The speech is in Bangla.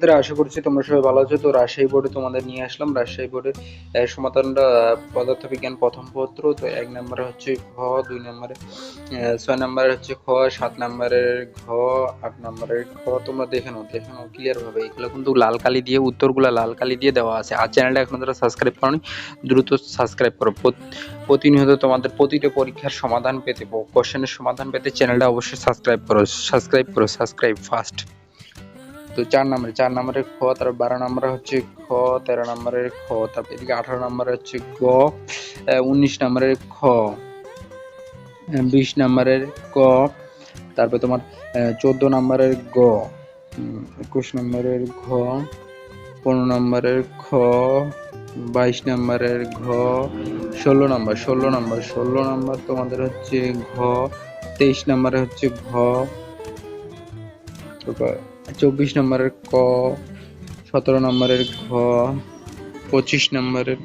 শিক্ষার্থীরা আশা করছি তোমরা সবাই ভালো আছো। তো রাজশাহী বোর্ডে তোমাদের নিয়ে আসলাম। রাজশাহী বোর্ডের আহ, সমাধানটা পদার্থবিজ্ঞান প্রথম পত্র। তো এক নম্বরে হচ্ছে ঘ দুই নম্বরে ছয় নম্বরে হচ্ছে খ সাত নম্বরের ঘ আট নম্বরের খ। তোমরা দেখে নাও দেখে নাও ক্লিয়ারভাবে এগুলো কিন্তু লাল কালি দিয়ে উত্তরগুলো লাল কালি দিয়ে দেওয়া আছে। আর চ্যানেলটা এখন যারা সাবস্ক্রাইব করনি দ্রুত সাবস্ক্রাইব করো। প্রতিনিয়ত তোমাদের প্রতিটা পরীক্ষার সমাধান পেতে কোশ্চেনের সমাধান পেতে চ্যানেলটা অবশ্যই সাবস্ক্রাইব করো। সাবস্ক্রাইব করো সাবস্ক্রাইব ফার্স্ট তো চার নম্বরে, চার নম্বরের খ, তারপর বারো নম্বরে হচ্ছে খ, তেরো নম্বরের খ, তারপর এদিকে আঠারো নম্বরে হচ্ছে গ উনিশ নম্বরের খ বিশ নম্বরের ক, তারপর তোমার চোদ্দ নম্বরের গ একুশ নম্বরের ঘ, পনেরো নম্বরের খ, বাইশ নম্বরের ঘ, ষোলো নম্বর ষোলো নম্বর ষোলো নম্বর তোমাদের হচ্ছে ঘ, তেইশ নম্বরে হচ্ছে ঘ চব্বিশ নম্বরের ক সতেরো নম্বরের ঘ পঁচিশ নম্বরের